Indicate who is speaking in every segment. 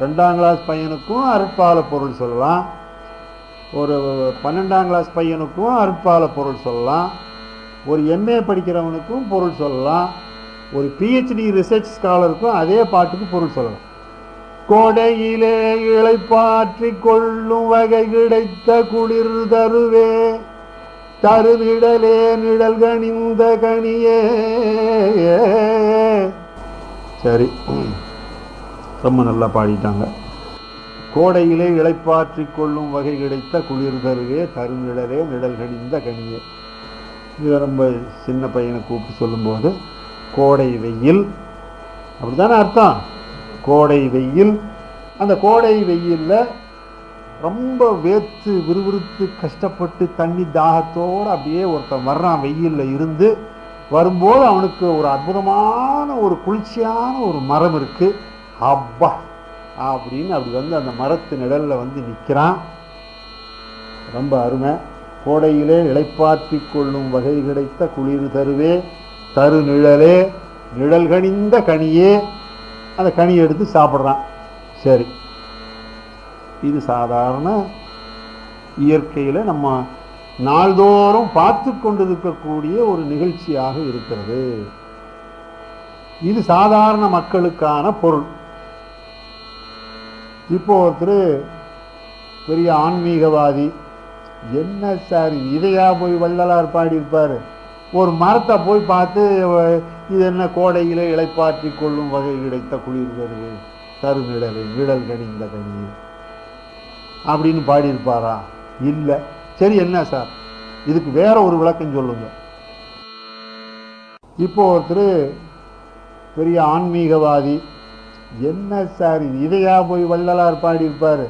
Speaker 1: ரெண்டாம் கிளாஸ் பையனுக்கும் அருட்பால பொருள் சொல்லலாம். ஒரு பன்னெண்டாம் கிளாஸ் பையனுக்கும் அருட்பால பொருள் சொல்லலாம். ஒரு எம்ஏ படிக்கிறவனுக்கும் பொருள் சொல்லலாம். ஒரு பிஹெச்டி ரிசர்ச் ஸ்காலருக்கும் அதே பாட்டுக்கு பொருள் சொல்லலாம். கோடையிலே இழைப்பாற்றி கொள்ளும் வகை கிடைத்த குளிர் தருவே தருவிடலே நிழல் கணிந்த கனியே. சரி. ரொம்ப நல்லா பாடிட்டாங்க. கோடையிலே இழைப்பாற்றி கொள்ளும் வகை கிடைத்த குளிர் தருவே தருநிழலே நிழல் கணிந்த கனியே. இது ரொம்ப சின்ன பையனை கூப்பிட்டு சொல்லும்போது கோடை வெயில் அப்படிதானே அர்த்தம்? கோடை வெயில் அந்த கோடை வெயிலில் ரொம்ப வேர்த்து விறுவிறுத்து கஷ்டப்பட்டு தண்ணி தாகத்தோடு அப்படியே ஒருத்தன் வர்றான் வெயிலில் இருந்து வரும்போது அவனுக்கு ஒரு அற்புதமான ஒரு குளிர்ச்சியான ஒரு மரம் இருக்குது அப்பா அப்படின்னு அப்படி வந்து அந்த மரத்து நிழலில் வந்து நிற்கிறான் ரொம்ப அருமை. கோடையிலே இழைப்பாற்றி கொள்ளும் வகை கிடைத்த குளிர் தருவே தரு நிழலே நிழல் கனிந்த கனியே. அந்த கனியை எடுத்து சாப்பிட்றான். சரி. இது சாதாரண இயற்கையில் நம்ம நாள்தோறும் பார்த்து கொண்டிருக்கக்கூடிய ஒரு நிகழ்ச்சியாக இருக்கிறது. இது சாதாரண மக்களுக்கான பொருள். இப்போ ஒருத்தர் பெரிய ஆன்மீகவாதி. என்ன சார் இதையாக போய் வள்ளலார் பாடியிருப்பார்? ஒரு மரத்தை போய் பார்த்து இது என்ன கோடையிலே இளைப்பாற்றி கொள்ளும் வகை கிடைத்த குளிர் வருது. தரு நிழல் கணிந்த கனி அப்படின்னு பாடியிருப்பாரா? இல்லை. சரி என்ன சார்? இதுக்கு வேற ஒரு விளக்கம் சொல்லுங்க. இப்போ ஒருத்தர் பெரிய ஆன்மீகவாதி என்ன சார் இது? இதையா போய் வள்ளலார் பாடியிருப்பார்?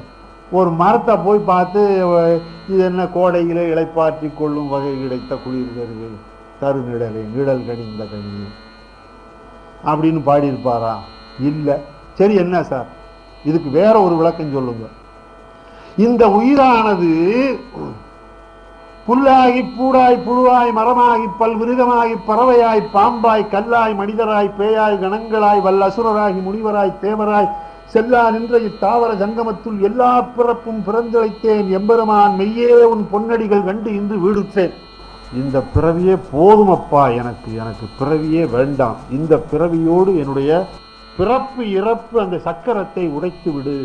Speaker 1: ஒரு மரத்தை போய் பார்த்து இது என்ன கோடையிலே இளைப்பாற்றி கொள்ளும் வகை கிடைத்த குளிர் வருது தரு நிழலை நிழல் கனிந்த கனி அப்படின்னு பாடியிருப்பாரா? இல்லை. சரி என்ன சார்? இதுக்கு வேற ஒரு விளக்கம் சொல்லுங்க. இந்த உயிரானது புல்லாகி பூடாய் புழுவாய் மரமாகி பல்விருகமாகி பறவையாய் பாம்பாய் கல்லாய் மனிதராய் பேயாய் கணங்களாய் வல்லசுரராகி முனிவராய் தேவராய் செல்லா நின்ற இத்தாவர சங்கமத்துள் எல்லா பிறப்பும் பிறந்தழைத்தேன். எம்பெருமான் மெய்யே உன் பொன்னடிகள் கண்டு இன்று வீடுற்றேன். இந்த பிறவியே போதுமப்பா எனக்கு. எனக்கு பிறவியே வேண்டாம். இந்த பிறவியோடு என்னுடைய பிறப்பு இறப்பு அந்த சக்கரத்தை உடைத்து விடு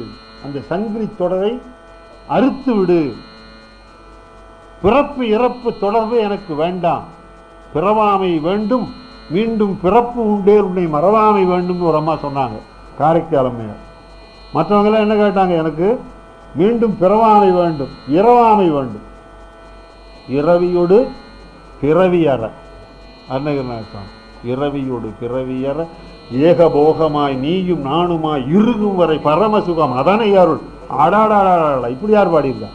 Speaker 1: அந்த சங்கிலி தொடரை அறுத்து விடு பிறப்பு இறப்பு தொடர்பு எனக்கு வேண்டாம். பிறவாமை வேண்டும் மீண்டும் பிறப்பு உண்டே உன்னை மறவாமை வேண்டும் ஒரு அம்மா சொன்னாங்க காரைக்கால் அம்மையார் மற்றவங்களாம் என்ன கேட்டாங்க எனக்கு மீண்டும் பிறவாமை வேண்டும் இரவாமை வேண்டும். இரவியோடு பிறவியற அருணகிரிநாதன் இரவியோடு பிறவியற ஏகபோகமாய் நீயும் நானுமாய் இறுகும் வரை பரமசுகம் அதனை அருள். அடாடாடா இப்படி யார் பாடியிருக்கா?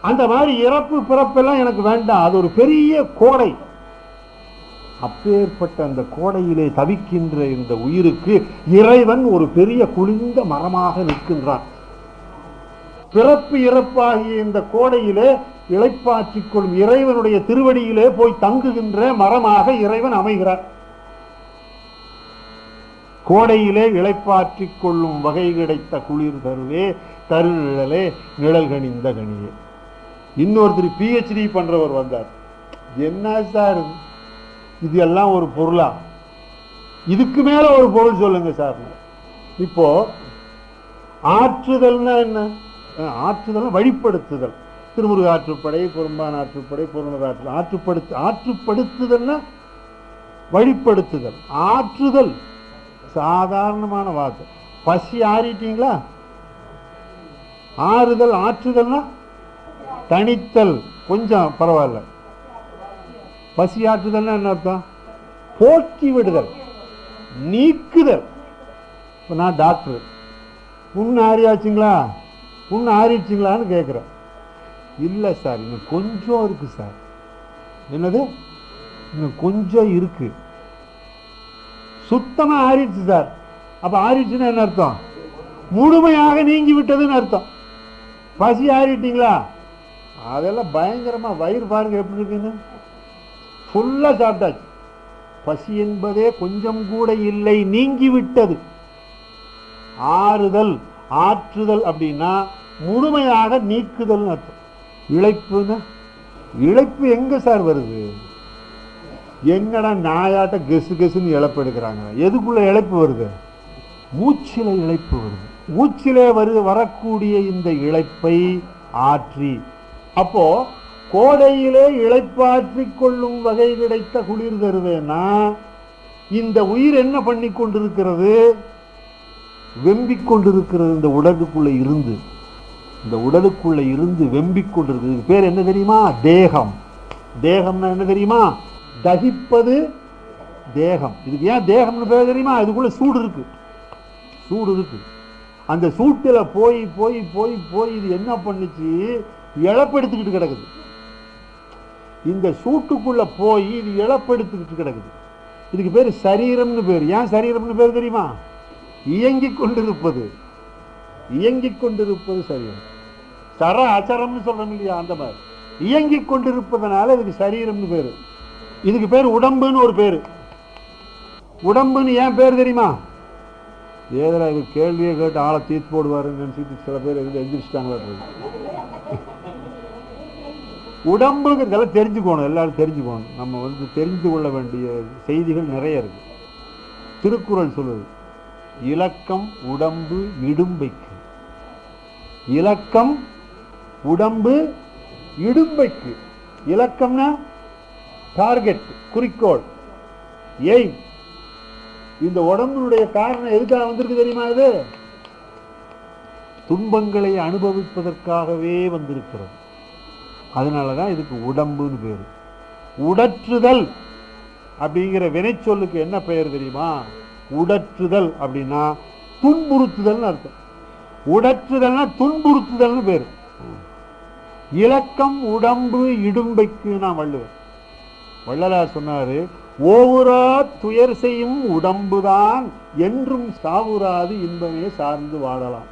Speaker 1: அந்த மாதிரி இறப்பு பிறப்பெல்லாம் எனக்கு வேண்டாம். அது ஒரு பெரிய கோடை. அப்பேற்பட்ட அந்த கோடையிலே தவிக்கின்ற இந்த உயிருக்கு இறைவன் ஒரு பெரிய குளிர்ந்த மரமாக நிற்கின்றான். பிறப்பு இறப்பாகிய இந்த கோடையிலே இழைப்பாற்றிக் கொள்ளும் இறைவனுடைய திருவடியிலே போய் தங்குகின்ற மரமாக இறைவன் அமைகிறார். கோடையிலே இழைப்பாற்றிக் கொள்ளும் வகை கிடைத்த குளிர் தருவே தருநிழலே நிழல் கணிந்த கனியே. இன்னொருத்தர் பிஹெச்டி பண்றவர் வந்தார். என்ன சார் இது? எல்லாம் ஒரு பொருளா? இதுக்கு மேல ஒரு பொருள் சொல்லுங்க சார். இப்போ ஆற்றுதல்னா என்ன? ஆற்றுதல் வழிப்படுத்துதல். திருமுருக ஆற்றுப்படை பெரும்பான் ஆற்றுப்படை பொருணர் ஆற்று ஆற்றுப்படுத்து ஆற்றுப்படுத்துதல்னா வழிப்படுத்துதல். ஆற்றுதல் சாதாரணமான வார்த்தை. பசி ஆறிட்டீங்களா? ஆறுதல் ஆற்றுதல்னா தணித்தல் கொஞ்சம் பரவாயில்ல. பசி ஆற்றுதல்னா என்ன அர்த்தம்? போக்கி விடுதல் நீக்குதல். இப்போ நான் டாக்டர் புண்ணு ஆறியாச்சுங்களா? புண்ணு ஆறிடுச்சுங்களான்னு கேட்குறேன் இல்லை சார் இன்னும் கொஞ்சம் இருக்குது சார். என்னது? இன்னும் கொஞ்சம் இருக்குது சுத்தமாக ஆறிடுச்சு சார். அப்போ ஆறிடுச்சுன்னா என்ன அர்த்தம்? முழுமையாக நீங்கி விட்டதுன்னு அர்த்தம். பசி ஆறிட்டீங்களா? அதெல்லாம் பயங்கரமாக வயிறு பாருங்க எப்படி இருக்குன்னு. ஃபுல்லாக சாப்பிட்டாச்சு. பசி என்பதே கொஞ்சம் கூட இல்லை நீங்கி விட்டது ஆறுதல் ஆற்றுதல் அப்படின்னா முழுமையாக நீக்குதல் அர்த்தம். இழைப்புன்னா இழைப்பு எங்கே சார் வருது? எங்கடா நாயாட்ட கெசு கெசுன்னு இழப்பு எடுக்கிறாங்க எதுக்குள்ள இழைப்பு வருது? மூச்சில இழைப்பு வருது. மூச்சிலே வரு வரக்கூடிய இந்த இழைப்பை ஆற்றி அப்போ கோடையிலே இழைப்பாற்றிக் கொள்ளும் வகை கிடைத்த குளிர் தருவேன்னா இந்த உயிர் என்ன பண்ணி கொண்டிருக்கிறது? வெம்பிக் கொண்டிருக்கிறது இந்த உடலுக்குள்ள இருந்து. இந்த உடலுக்குள்ள இருந்து வெம்பிக் கொண்டிருக்கிறது. பேர் என்ன தெரியுமா? தேகம். தேகம்னா என்ன தெரியுமா? தகிப்பது தேகம். இதுக்கு ஏன் தேகம்னு பேர் தெரியுமா? இதுக்குள்ளே சூடு இருக்கு. சூடு இருக்கு. அந்த சூட்டில் போய் போய் போய் போய் இது என்ன பண்ணுச்சு? இழப்பெடுத்துக்கிட்டு கிடக்குது. இந்த சூட்டுக்குள்ள போய் இது இழப்பெடுத்துக்கிட்டு கிடக்குது. இதுக்கு பேர் சரீரம்னு பேர். ஏன் சரீரம்னு பேர் தெரியுமா? இயங்கிக் கொண்டிருப்பது. இயங்கிக் கொண்டிருப்பது சரீரம். சர அச்சரம்னு சொல்கிறோம் இல்லையா அந்த மாதிரி. இயங்கிக் கொண்டிருப்பதனால இதுக்கு சரீரம்னு பேரு. இதுக்கு பேர் உடம்புன்னு ஒரு பேரு. உடம்புன்னு ஏன் பேர் தெரியுமா? ஏதா இது கேள்வியை கேட்டு ஆளை தீர்த்து போடுவாருன்னு நினச்சிட்டு சில பேர் எங்கிட்ட எந்திரிச்சிட்டாங்களா உடம்புங்கிறதெல்லாம் தெரிஞ்சுக்கணும் எல்லாரும் தெரிஞ்சுக்கணும். நம்ம வந்து தெரிந்து கொள்ள வேண்டிய செய்திகள் நிறைய இருக்கு. திருக்குறள் சொல்லுது இலக்கம் உடம்பு இடும்பைக்கு. இலக்கம் உடம்பு இடும்பைக்கு. இலக்கம்னா டார்கெட் குறிக்கோள். எய்ம் இந்த உடம்பினுடைய காரணம் எதுக்காக வந்திருக்கு தெரியுமா இது? துன்பங்களை அனுபவிப்பதற்காகவே வந்திருக்கிறது. அதனால தான் இதுக்கு உடம்புன்னு பேர். உடற்றுதல் அப்படிங்கிற வினைச்சொல்லுக்கு என்ன பெயர் தெரியுமா? உடற்றுதல் அப்படின்னா துன்புறுத்துதல்னு அர்த்தம். உடற்றுதல்னா துன்புறுத்துதல்னு பேர். இலக்கம் உடம்பு இடும்பைக்கு நான் வள்ளுவர் வள்ளலார் சொன்னார் ஓவுரா துயர் செய்யும் உடம்புதான் என்றும் சாவுராது இன்பமே சார்ந்து வாழலாம்.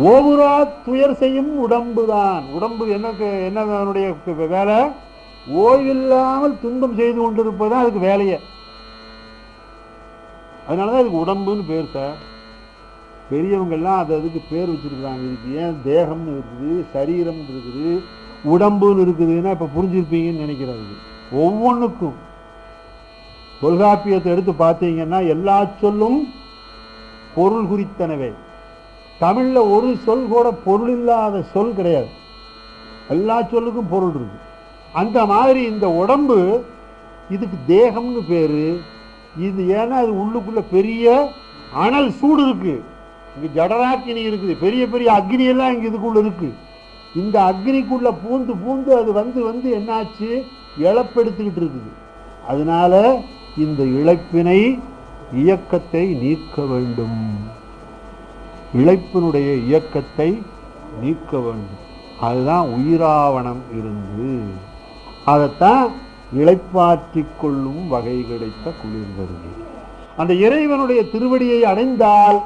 Speaker 1: ஓவுரா துயர் செய்யும் உடம்புதான். உடம்பு எனக்கு என்ன என்னுடைய வேலை? ஓய்வில்லாமல் துன்பம் செய்து கொண்டிருப்பதுதான் அதுக்கு வேலையே. அதனாலதான் இதுக்கு உடம்புன்னு பேர் சார். பெரியவங்கெல்லாம் அது அதுக்கு பேர் வச்சிருக்கிறாங்க. இதுக்கு ஏன் தேகம்னு இருக்குது சரீரம்னு இருக்குது உடம்புன்னு இருக்குதுன்னா இப்போ புரிஞ்சிருப்பீங்கன்னு நினைக்கிறாரு ஒவ்வொன்றுக்கும் தொல்காப்பியத்தை எடுத்து பார்த்தீங்கன்னா எல்லா சொல்லும் பொருள் குறித்தனவே. தமிழில் ஒரு சொல் கூட பொருள் இல்லாத சொல் கிடையாது. எல்லா சொல்லுக்கும் பொருள் இருக்கு. அந்த மாதிரி இந்த உடம்பு இதுக்கு தேகம்னு பேர். இது ஏன்னா அது உள்ளுக்குள்ள பெரிய அனல் சூடு இருக்கு. இங்கே ஜடராக்கினி இருக்குது. பெரிய பெரிய அக்னி எல்லாம் இதுக்குள்ளே இதுக்குள்ள இருக்கு. இந்த அக்னிக்குள்ளே பூந்து பூந்து அது வந்து வந்து என்னாச்சு? இழப்பெடுத்துக்கிட்டு இருக்குது. அதனால இந்த இழப்பினை இயக்கத்தை நீக்க வேண்டும். இழைப்பினுடைய இயக்கத்தை நீக்க வேண்டும். அதுதான் உயிராவணம் இருந்து. அதைத்தான் இழைப்பாற்றி கொள்ளும் வகை கிடைத்த குளிர் அந்த இறைவனுடைய திருவடியை அடைந்தால்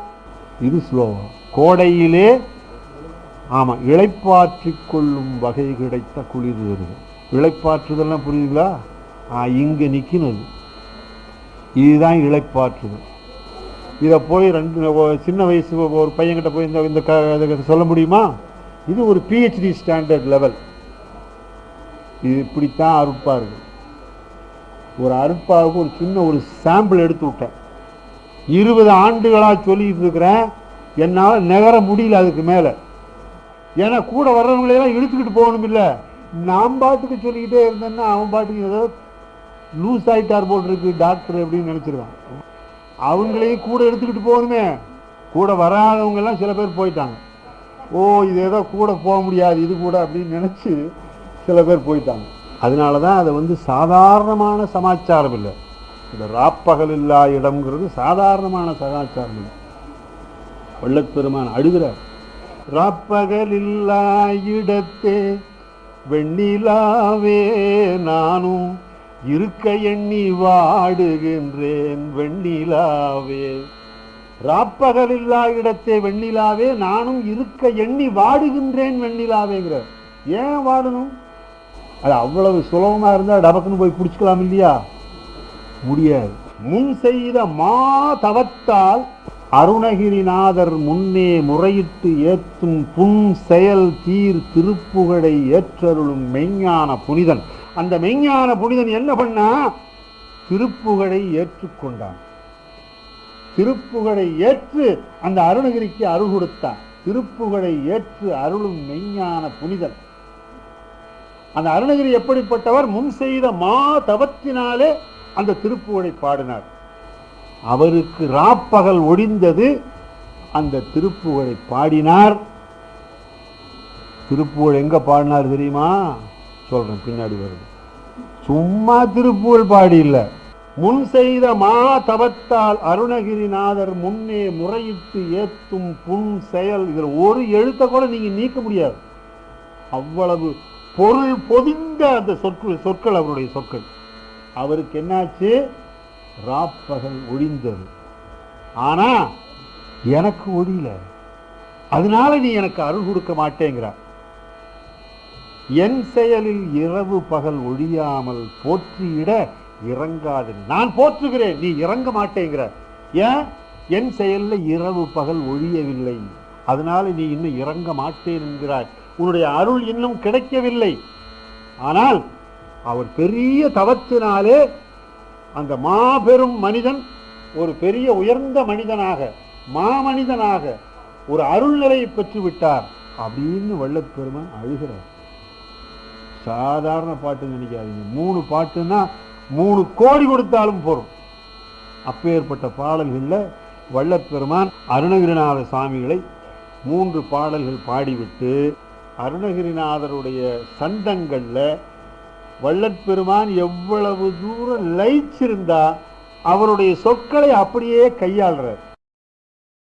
Speaker 1: இது ஸ்லோகம். கோடையிலே ஆமாம் இழைப்பாற்றி கொள்ளும் வகை கிடைத்த குளிர் வருகை இழைப்பாற்றுதல்லாம் புரியுதுங்களா? ஆ, நிற்கினது இதுதான் இழைப்பாற்றுதல். இதை போய் ரெண்டு சின்ன வயசு ஒரு பையன்கிட்ட போய் இந்த இந்த க- சொல்ல முடியுமா? இது ஒரு பிஹெச்டி ஸ்டாண்டர்ட் லெவல் இது இப்படித்தான் அருட்பா இருக்கு. ஒரு அருட்பாவுக்கு ஒரு சின்ன ஒரு சாம்பிள் எடுத்து விட்டேன். இருபது ஆண்டுகளாக சொல்லிட்டு இருக்கிறேன் என்னால் நகர முடியல அதுக்கு மேலே. ஏன்னா கூட வர்றவங்களையெல்லாம் இழுத்துக்கிட்டு போகணும் இல்லை நான் பாட்டுக்கு சொல்லிக்கிட்டே இருந்தேன்னா அவன் பாட்டுக்கு ஏதோ லூஸ் ஆகிட்டார் போல் இருக்கு டாக்டர் அப்படின்னு நினச்சிருவான். அவங்களையும் கூட எடுத்துக்கிட்டு போகணுமே. கூட வராதவங்க எல்லாம் சில பேர் போயிட்டாங்க. ஓ இது ஏதோ கூட போக முடியாது இது கூட அப்படின்னு நினச்சி சில பேர் போயிட்டாங்க. அதனால தான் அதை வந்து சாதாரணமான சமாச்சாரம் இல்லை. இந்த ராப்பகல் இல்லா இடம்ங்கிறது சாதாரணமான சமாச்சாரம் இல்லை. வள்ளற்பெருமான் அழுகிறார். ராப்பகல் இல்லா இடத்தே வெண்ணிலாவே நானும் இருக்க எண்ணி வாடுகின்றேன் வெண்ணிலாவே. ராப்பகல் இல்லா இடத்தே வெண்ணிலாவே நானும் இருக்க எண்ணி வாடுகின்றேன் வெண்ணிலாவேங்கிற. ஏன் வாடணும்? அது அவ்வளவு சுலபமா இருந்தா டபக்குன்னு போய் பிடிச்சிக்கலாம் இல்லையா? முடியாது. முன் செய்த மா தவத்தால் அருணகிரிநாதர் முன்னே முறையிட்டு ஏத்தும் புன் செயல் தீர் திருப்புகழை ஏற்றருளும் மெய்ஞான புனிதன். அந்த மெய்ஞான புனிதன் என்ன பண்ணா? திருப்புகழை ஏற்றுக்கொண்டான். திருப்புகழை ஏற்று அந்த அருணகிரிக்கு அருள் கொடுத்தான். திருப்புகழை ஏற்று அருளும் மெய்ஞான புனிதன். அந்த அருணகிரி எப்படிப்பட்டவர்? முன் செய்த மா தவத்தினாலே அந்த திருப்புகழை பாடினார். அவருக்கு ராப்பகல் ஒடிந்தது. அந்த திருப்புகழை பாடினார். திருப்புகழ் எங்க பாடினார் தெரியுமா? சொல்கிறேன் பின்னாடி வருது. சும்மா திருப்பூர் பாடி இல்லை. முன் செய்த மா தவத்தால் அருணகிரிநாதர் முன்னே முறையிட்டு ஏத்தும் புன் செயல் இதில் ஒரு எழுத்தை கூட நீங்கள் நீக்க முடியாது. அவ்வளவு பொருள் பொதிந்த அந்த சொற்கள் சொற்கள் அவருடைய சொற்கள். அவருக்கு என்னாச்சு? ராப்பகல் ஒழிந்தது. ஆனால் எனக்கு ஒழியல. அதனால நீ எனக்கு அருள் கொடுக்க மாட்டேங்கிறார் என் செயலில் இரவு பகல் ஒழியாமல் போற்றியிட இறங்காது. நான் போற்றுகிறேன் நீ இறங்க மாட்டேங்கிற. ஏன்? என் செயல்ல இரவு பகல் ஒழியவில்லை. அதனால நீ இன்னும் இறங்க மாட்டேன் என்கிறாய். உன்னுடைய அருள் இன்னும் கிடைக்கவில்லை. ஆனால் அவர் பெரிய தவத்தினாலே அந்த மாபெரும் மனிதன் ஒரு பெரிய உயர்ந்த மனிதனாக மாமனிதனாக ஒரு அருள் நிலையை பெற்று விட்டார் அப்படின்னு வள்ளற்பெருமான் அழுகிறார். சாதாரண பாட்டுன்னு நினைக்காதீங்க. மூணு பாட்டுன்னா மூணு கோடி கொடுத்தாலும் போகிறோம் அப்பேற்பட்ட பாடல்களில் வள்ளற்பெருமான் அருணகிரிநாத சாமிகளை மூன்று பாடல்கள் பாடிவிட்டு அருணகிரிநாதருடைய சந்தங்களில் வள்ளற்பெருமான் எவ்வளவு தூரம் லயிச்சிருந்தா அவருடைய சொற்களை அப்படியே கையாளுறார்.